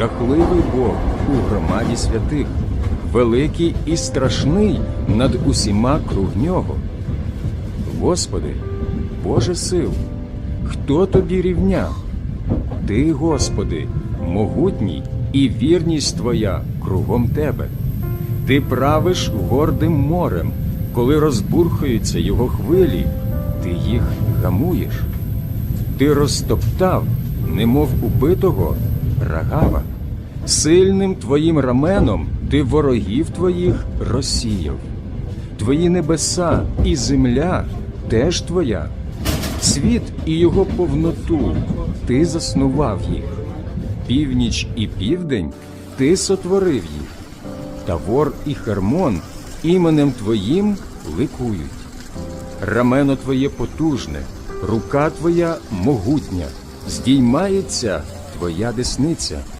жахливий Бог у громаді святих, великий і страшний над усіма круг нього. Господи, Боже сил, хто тобі рівняв? Ти, Господи, могутній і вірність Твоя кругом Тебе. Ти правиш гордим морем, коли розбурхуються його хвилі, ти їх гамуєш. Ти розтоптав, немов убитого, рагава. Сильним твоїм раменом ти ворогів твоїх розсіяв. Твої небеса і земля теж твоя. Світ і його повноту ти заснував їх. Північ і південь ти сотворив їх. Тавор і Хермон іменем Твоїм ликують. Рамено Твоє потужне, рука Твоя могутня, здіймається Твоя десниця.